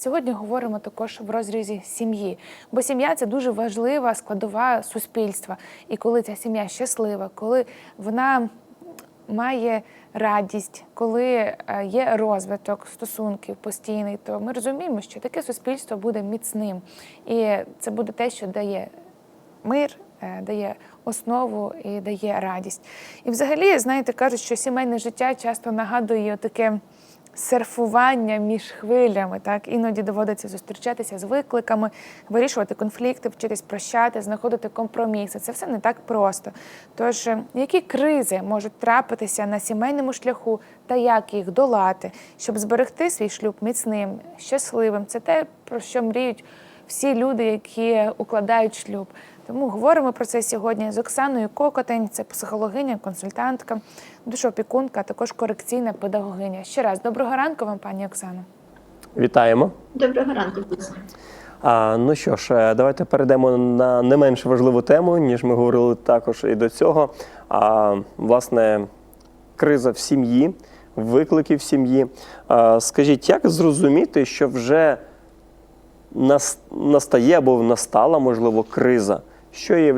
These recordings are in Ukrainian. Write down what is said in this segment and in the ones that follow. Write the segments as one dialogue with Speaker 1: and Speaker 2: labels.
Speaker 1: Сьогодні говоримо також в розрізі сім'ї, бо сім'я це дуже важлива складова суспільства. І коли ця сім'я щаслива, коли вона має радість, коли е, є розвиток стосунків постійний, то ми розуміємо, що таке суспільство буде міцним, і це буде те, що дає мир, е, дає основу і дає радість. І взагалі, знаєте, кажуть, що сімейне життя часто нагадує таке серфування між хвилями. Так іноді доводиться зустрічатися з викликами, вирішувати конфлікти, вчитись прощати, знаходити компроміси. Це все не так просто. Тож, е, які кризи можуть трапитися на сімейному шляху та як їх долати, щоб зберегти свій шлюб міцним, щасливим? Це те, про що мріють всі люди, які укладають шлюб. Тому говоримо про це сьогодні з Оксаною Кокотень, це психологиня, консультантка, душоопікунка, а також корекційна педагогиня. Ще раз доброго ранку вам, пані Оксано.
Speaker 2: Вітаємо.
Speaker 3: Доброго ранку,
Speaker 2: А, ну що ж, е, давайте перейдемо на не менш важливу тему, ніж ми говорили також і до цього. А, власне, криза в сім'ї, виклики в сім'ї. А, скажіть, як зрозуміти, що вже настає або настала, можливо, криза, що є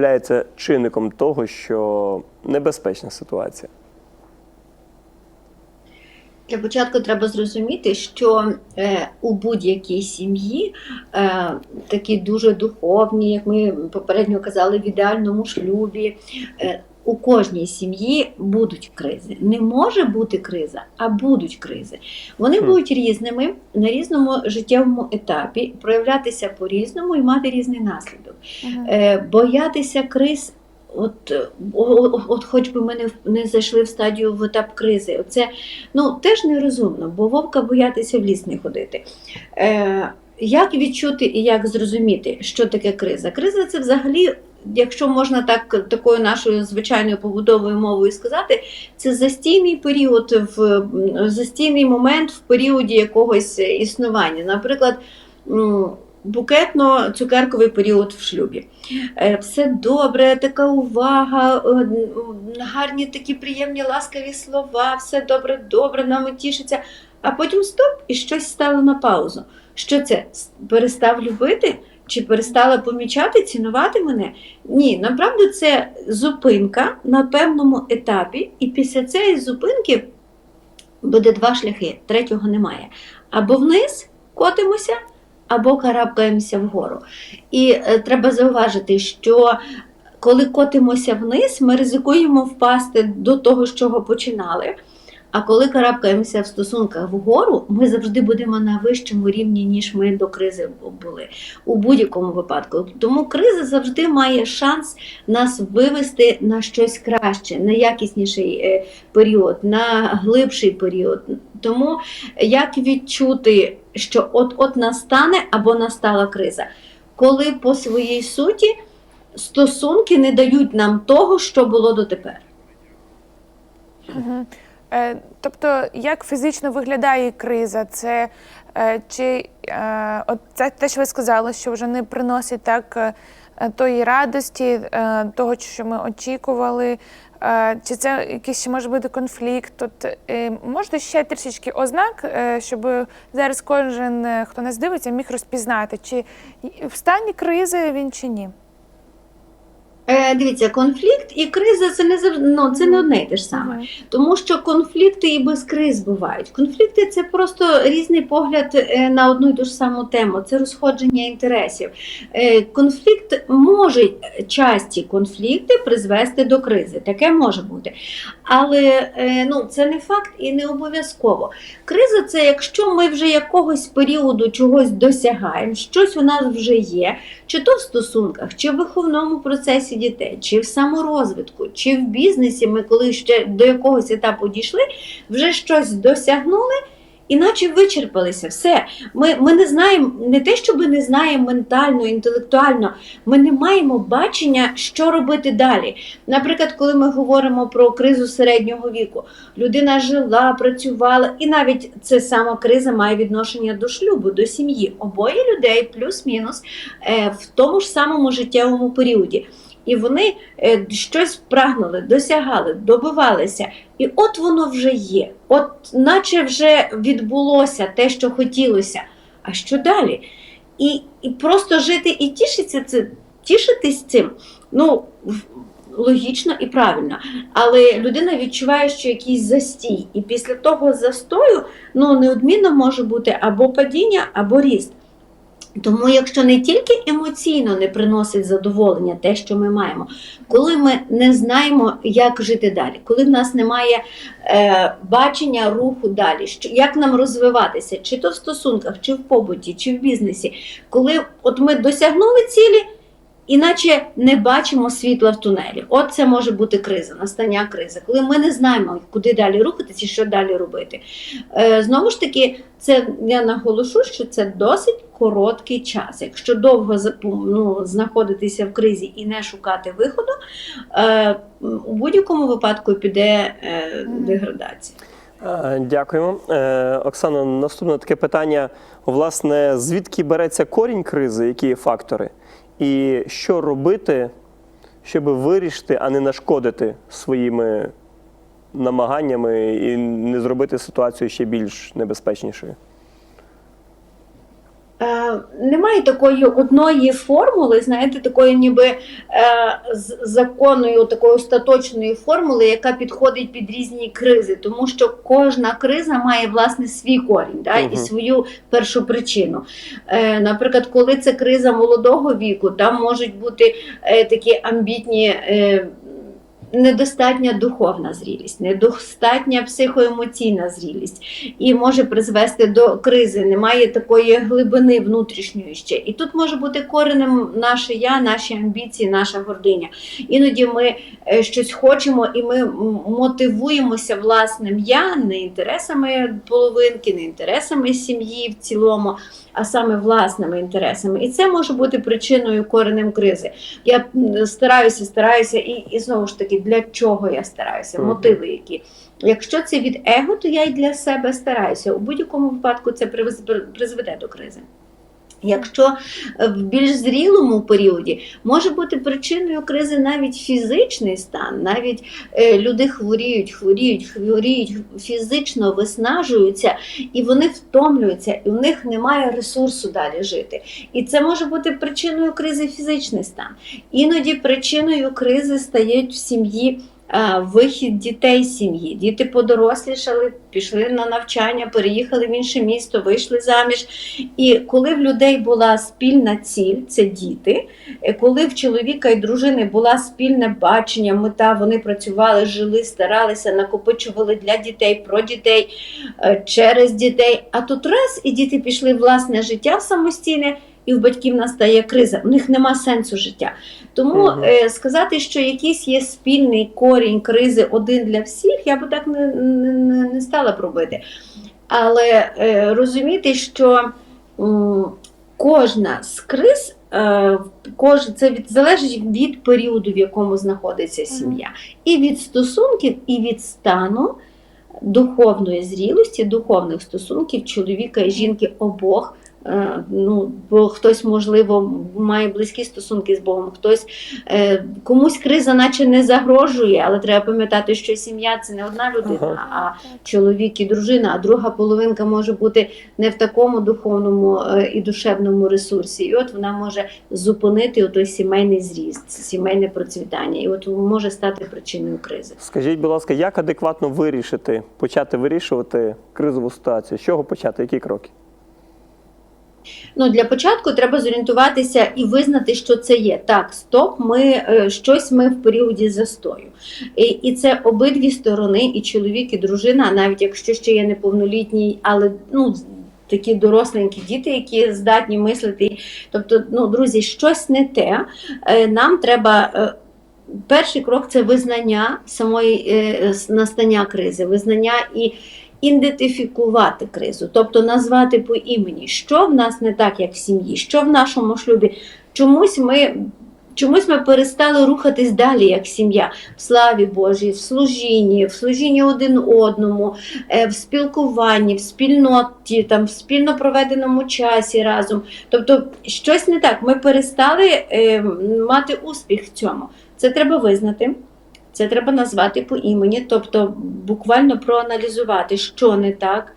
Speaker 2: чинником того, що небезпечна ситуація?
Speaker 3: Для початку треба зрозуміти, що е, у будь-якій сім'ї, е, такі дуже духовні, як ми попередньо казали, в ідеальному шлюбі, е, у кожній сім'ї будуть кризи. Не може бути криза, а будуть кризи. Вони
Speaker 2: Хм.
Speaker 3: будуть різними на різному життєвому етапі, проявлятися по-різному і мати різний наслідок. Е, боятися криз. От, е, о- о- от хоч би ми не, не зайшли в стадію в етап кризи. Це ну, теж нерозумно, бо вовка боятися в ліс не ходити. Е, як відчути і як зрозуміти, що таке криза? Криза це взагалі, якщо можна так такою нашою звичайною побудовою мовою сказати, це застійний період, в застійний момент в періоді якогось існування. Наприклад, букетно-цукерковий період в шлюбі. Е, Все добре, така увага, е, гарні такі приємні ласкаві слова, все добре, добре, нами тішиться. А потім стоп, і щось стало на паузу. Що це? Перестав любити? Чи перестала помічати, цінувати мене? Ні, направду це зупинка на певному етапі, і після цієї зупинки буде два шляхи, третього немає. Або вниз котимося, або карабкаємося вгору. І е, треба зауважити, що коли котимося вниз, ми ризикуємо впасти до того, з чого починали. А коли карабкаємося в стосунках вгору, ми завжди будемо на вищому рівні, ніж ми до кризи були у будь-якому випадку. Тому криза завжди має шанс нас вивести на щось краще, на якісніший е, період, на глибший період. Тому як відчути, що от-от настане або настала криза, коли по своїй суті стосунки не дають нам того, що було дотепер.
Speaker 1: Мгм. Е, Тобто, як фізично виглядає криза? Це е, чи е, от це те, що ви сказали, що вже не приносить так тої радості, того, що ми очікували. Чи це якийсь ще може бути конфлікт? От, можете ще трішечки ознак, щоб зараз кожен, хто нас дивиться, міг розпізнати, чи в стані кризи він чи ні?
Speaker 3: Е, дивіться, конфлікт і криза це не ну, це не одне й те ж саме. Тому що конфлікти і без криз бувають. Конфлікти це просто різний погляд е, на одну і ту ж саму тему, це розходження інтересів. Е, Конфлікт може, часті конфлікти призвести до кризи. Таке може бути. Але ну, це не факт і не обов'язково. Криза це якщо ми вже якогось періоду чогось досягаємо, щось у нас вже є, чи то в стосунках, чи в виховному процесі дітей, чи в саморозвитку, чи в бізнесі, ми коли ще до якогось етапу дійшли, вже щось досягнули. Іначе вичерпалися все. Ми, ми не знаємо, не те, що ми не знаємо ментально, інтелектуально, ми не маємо бачення, що робити далі. Наприклад, коли ми говоримо про кризу середнього віку, людина жила, працювала, і навіть ця сама криза має відношення до шлюбу, до сім'ї. Обоє людей, плюс-мінус, е, в тому ж самому життєвому періоді. І вони е, щось прагнули, досягали, добивалися. І от воно вже є. От наче вже відбулося те, що хотілося. а що далі? І, і просто жити і тішитися це, тішитись цим, ну логічно і правильно. Але людина відчуває, що якийсь застій. І після того застою ну, неодмінно може бути або падіння, або ріст. Тому, якщо не тільки емоційно не приносить задоволення те, що ми маємо, коли ми не знаємо, як жити далі, коли в нас немає е, бачення руху далі, що, як нам розвиватися, чи то в стосунках, чи в побуті, чи в бізнесі, коли от ми досягнули цілі, іначе не бачимо світла в тунелі. От це може бути криза, настання кризи, коли ми не знаємо, куди далі рухатися і що далі робити. Е, знову ж таки, це я наголошу, що це досить короткий час. Якщо довго за- ну, знаходитися в кризі і не шукати виходу, е, у будь-якому випадку піде е, деградація.
Speaker 2: Е, Дякуємо. Е, Оксано, наступне таке питання. Власне, звідки береться корінь кризи, які є фактори? І що робити, щоб вирішити, а не нашкодити своїми намаганнями і не зробити ситуацію ще більш небезпечнішою?
Speaker 3: Немає такої одної формули, знаєте, такої ніби е, законної, такої остаточної формули, яка підходить під різні кризи, тому що кожна криза має власне свій корінь да,
Speaker 2: Мгм.
Speaker 3: і свою першу причину. Е, наприклад, коли це криза молодого віку, там можуть бути е, такі амбітні. Е, Недостатня духовна зрілість, недостатня психоемоційна зрілість і може призвести до кризи. Немає такої глибини внутрішньої ще. І тут може бути коренем наше я, наші амбіції, наша гординя. Іноді ми е, щось хочемо, і ми мотивуємося власним я, не інтересами половинки, не інтересами сім'ї в цілому, а саме власними інтересами. І це може бути причиною коренем кризи. Я стараюся, стараюся, і, і знову ж таки, для чого я стараюся,
Speaker 2: Мгм.
Speaker 3: мотиви які. Якщо це від его, то я й для себе стараюся. У будь-якому випадку це призведе до кризи. Якщо е, в більш зрілому періоді може бути причиною кризи навіть фізичний стан, навіть е, люди хворіють, хворіють, хворіють, фізично виснажуються, і вони втомлюються, і в них немає ресурсу далі жити. І це може бути причиною кризи фізичний стан. Іноді причиною кризи стають в сім'ї. Вихід дітей з сім'ї. Діти подорослішали, пішли на навчання, переїхали в інше місто, вийшли заміж. І коли в людей була спільна ціль, це діти. е, Коли в чоловіка і дружини була спільне бачення, мета, вони працювали, жили, старалися, накопичували для дітей, про дітей, е, через дітей. А тут раз і діти пішли в власне життя самостійне. І в батьків настає криза, у них нема сенсу життя. Тому
Speaker 2: Мгм.
Speaker 3: е, сказати, що якийсь є спільний корінь кризи один для всіх, я би так не, не, не- стала б робити. Але е, розуміти, що м, кожна з криз, е, кож, це від, залежить від періоду, в якому знаходиться сім'я, і від стосунків, і від стану духовної зрілості, духовних стосунків чоловіка і жінки обох. Е, Ну, бо хтось, можливо, має близькі стосунки з Богом, хтось е, комусь криза наче не загрожує, але треба пам'ятати, що сім'я це не одна людина, а чоловік і дружина, а друга половинка може бути не в такому духовному е, і душевному ресурсі. І от вона може зупинити той сімейний зріст, сімейне процвітання, і от може стати причиною кризи.
Speaker 2: Скажіть, будь ласка, як адекватно вирішити, почати вирішувати кризову ситуацію? З чого почати? Які кроки?
Speaker 3: Ну, для початку треба зорієнтуватися і визнати, що це є. Так, стоп, ми е, щось ми в періоді застою. І, і це обидві сторони, і чоловік, і дружина, навіть якщо ще є неповнолітній, але ну. Такі доросленькі діти, які здатні мислити. Тобто, ну, друзі, щось не те. Е, Нам треба. е, Перший крок це визнання самої настання кризи, визнання і ідентифікувати кризу, тобто назвати по імені, що в нас не так, як в сім'ї, що в нашому шлюбі. Чомусь ми. Чомусь ми перестали рухатись далі, як сім'я, в славі Божій, в служінні, в служінні один одному, е, в спілкуванні, в спільноті, там, в спільно проведеному часі разом. Тобто щось не так. Ми перестали е, мати успіх в цьому. Це треба визнати. Це треба назвати по імені, тобто буквально проаналізувати, що не так.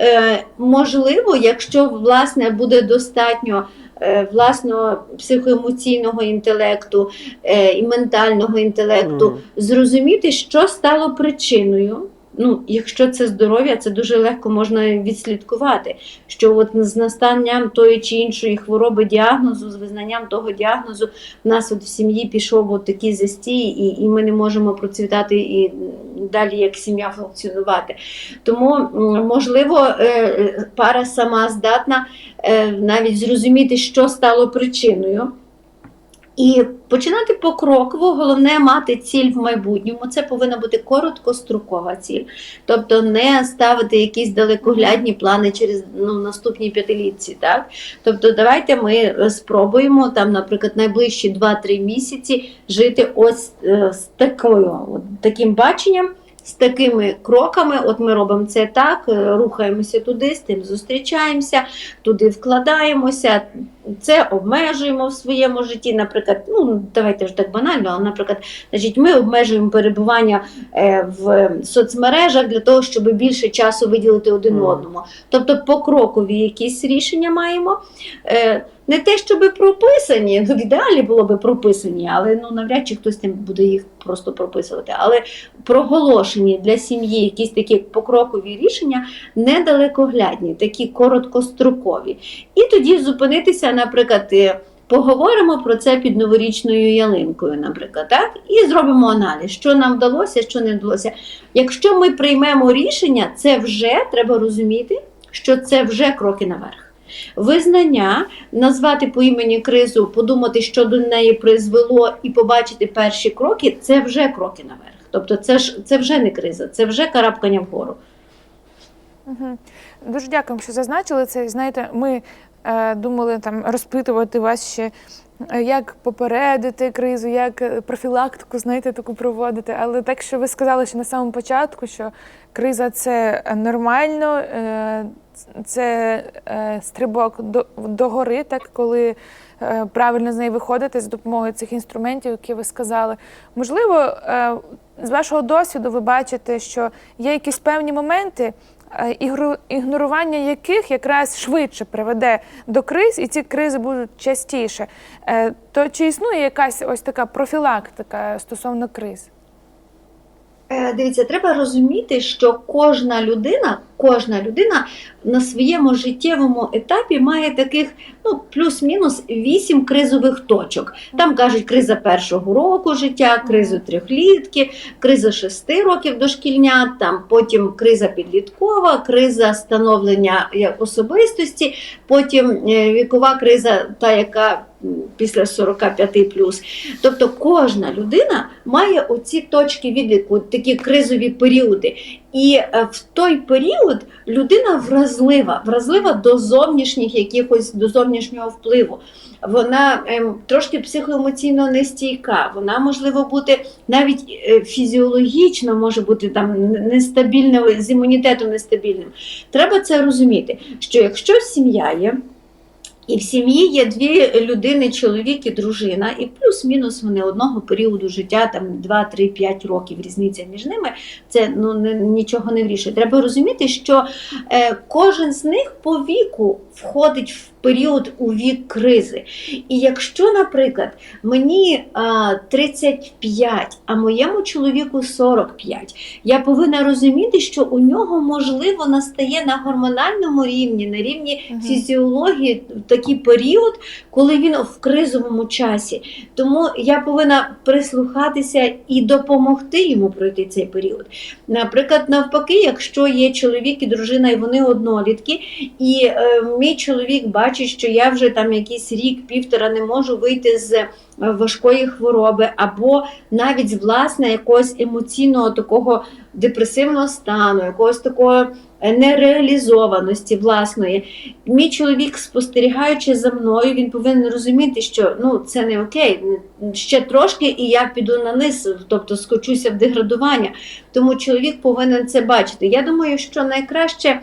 Speaker 3: Е, можливо, якщо власне буде достатньо е, власного психоемоційного інтелекту е, і ментального інтелекту,
Speaker 2: mm.
Speaker 3: зрозуміти, що стало причиною. Ну, якщо це здоров'я, це дуже легко можна відслідкувати. Що от з настанням тої чи іншої хвороби діагнозу, з визнанням того діагнозу, в нас от в сім'ї пішов от такий застій, і, і ми не можемо процвітати і далі як сім'я функціонувати. Тому, можливо, е, е, пара сама здатна е, навіть зрозуміти, що стало причиною. І починати покроково, головне мати ціль в майбутньому. Це повинна бути короткострокова ціль. Тобто не ставити якісь далекоглядні плани через ну, наступні п'ятилітці. Так? Тобто, давайте ми спробуємо там, наприклад, найближчі 2-3 місяці жити ось е, з такою, от, таким баченням. З такими кроками, от ми робимо це так, е, рухаємося туди, з тим зустрічаємося, туди вкладаємося, це обмежуємо в своєму житті. Наприклад, ну давайте ж так банально, але, наприклад, значить, ми обмежуємо перебування е, в соцмережах для того, щоб більше часу виділити один
Speaker 2: Мгм.
Speaker 3: одному. Тобто покрокові якісь рішення маємо. Е, не те, щоб прописані, ну в ідеалі було би прописані, але ну навряд чи хтось тим буде їх просто прописувати. Але проголошені для сім'ї якісь такі покрокові рішення недалекоглядні, такі короткострокові. І тоді зупинитися, наприклад, е, поговоримо про це під новорічною ялинкою, наприклад, так? І зробимо аналіз, що нам вдалося, що не вдалося. Якщо ми приймемо рішення, це вже треба розуміти, що це вже кроки наверх. Визнання, назвати по імені кризу, подумати, що до неї призвело, і побачити перші кроки це вже кроки наверх. Тобто, це ж це вже не криза, це вже карабкання вгору.
Speaker 1: Угу. Дуже дякуємо, що зазначили це. Знаєте, ми думали там розпитувати вас ще, е, як попередити кризу, як е, профілактику, знаєте, таку проводити. Але так, що ви сказали ще на самому початку, що криза це нормально, е, це е, стрибок до, гори, так коли е, правильно з неї виходити з допомогою цих інструментів, які ви сказали. Можливо, е, з вашого досвіду ви бачите, що є якісь певні моменти, е, ігнорування яких якраз швидше приведе до криз, і ці кризи будуть частіше. Е, То чи існує якась ось така профілактика стосовно криз?
Speaker 3: Е, Дивіться, треба розуміти, що кожна людина, кожна людина на своєму життєвому етапі має таких ну, плюс-мінус вісім кризових точок. Там кажуть, криза першого року життя, кризу трьохлітки, криза шести років дошкільнят, там потім криза підліткова, криза становлення як особистості, потім е, вікова криза, та яка після 45 плюс. Тобто кожна людина має оці точки відліку, такі кризові періоди. І е, в той період людина вразлива, вразлива до зовнішніх якихось до зовнішнього впливу. Вона ем, трошки психоемоційно нестійка, вона можливо бути навіть е, фізіологічно може бути там нестабільна, з імунітетом нестабільним. Треба це розуміти, що якщо сім'я є. І в сім'ї є дві людини, чоловік і дружина, і плюс-мінус вони одного періоду життя, там 2-3-5 років різниця між ними, це ну, не, нічого не вирішує. Треба розуміти, що е, кожен з них по віку входить в період у вік кризи. І якщо, наприклад, мені а, 35, а моєму чоловіку 45, я повинна розуміти, що у нього можливо настає на гормональному рівні, на рівні
Speaker 1: Мгм.
Speaker 3: фізіології такий період, коли він в кризовому часі. Тому я повинна прислухатися і допомогти йому пройти цей період. Наприклад, навпаки, якщо є чоловік і дружина, і вони однолітки, і е, мій чоловік бачить, що я вже там якийсь рік-півтора не можу вийти з е, важкої хвороби, або навіть з власне якогось емоційного такого депресивного стану, якогось такого е, нереалізованості власної. Мій чоловік, спостерігаючи за мною, він повинен розуміти, що ну це не окей, ще трошки, і я піду на низ, тобто скочуся в деградування. Тому чоловік повинен це бачити. Я думаю, що найкраще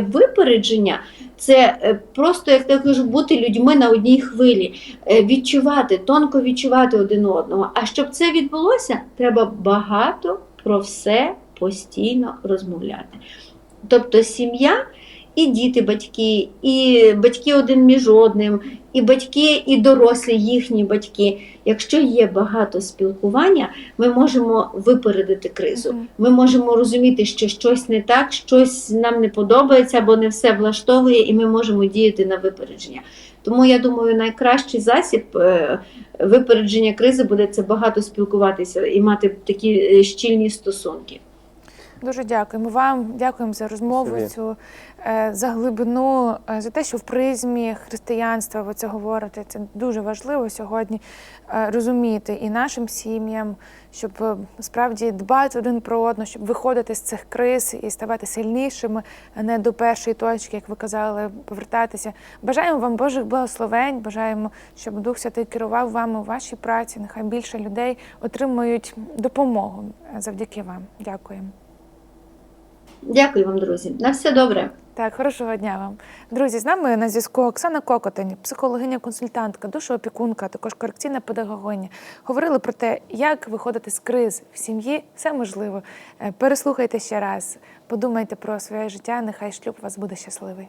Speaker 3: Випередження це е, просто, як я кажу, бути людьми на одній хвилі, е, відчувати, тонко відчувати один одного. А щоб це відбулося, треба багато про все постійно розмовляти. Тобто сім'я і діти, батьки, і батьки один між одним, і батьки, і дорослі їхні батьки. Якщо є багато спілкування, ми можемо випередити кризу. Ми можемо розуміти, що щось не так, щось нам не подобається або не все влаштовує, і ми можемо діяти на випередження. Тому я думаю, найкращий засіб е, випередження кризи буде це багато спілкуватися і мати такі е, щільні стосунки.
Speaker 1: Дуже дякуємо вам. Дякуємо за розмову,
Speaker 2: Спасибі.
Speaker 1: цю е, за глибину, е, за те, що в призмі християнства ви це говорите. Це дуже важливо сьогодні е, розуміти і нашим сім'ям, щоб справді дбати один про одного, щоб виходити з цих криз і ставати сильнішими, а не до першої точки, як ви казали, повертатися. Бажаємо вам Божих благословень. Бажаємо, щоб Дух Святий керував вами у вашій праці. Нехай більше людей отримують допомогу завдяки вам. Дякуємо.
Speaker 3: Дякую вам, друзі. На все добре.
Speaker 1: Так, хорошого дня вам. Друзі, з нами на зв'язку Оксана Кокотень, психологиня-консультантка, душоопікунка, також корекційна педагогиня. Говорили про те, як виходити з криз в сім'ї. Все можливо. Е, Переслухайте ще раз, подумайте про своє життя. Нехай шлюб вас буде щасливий.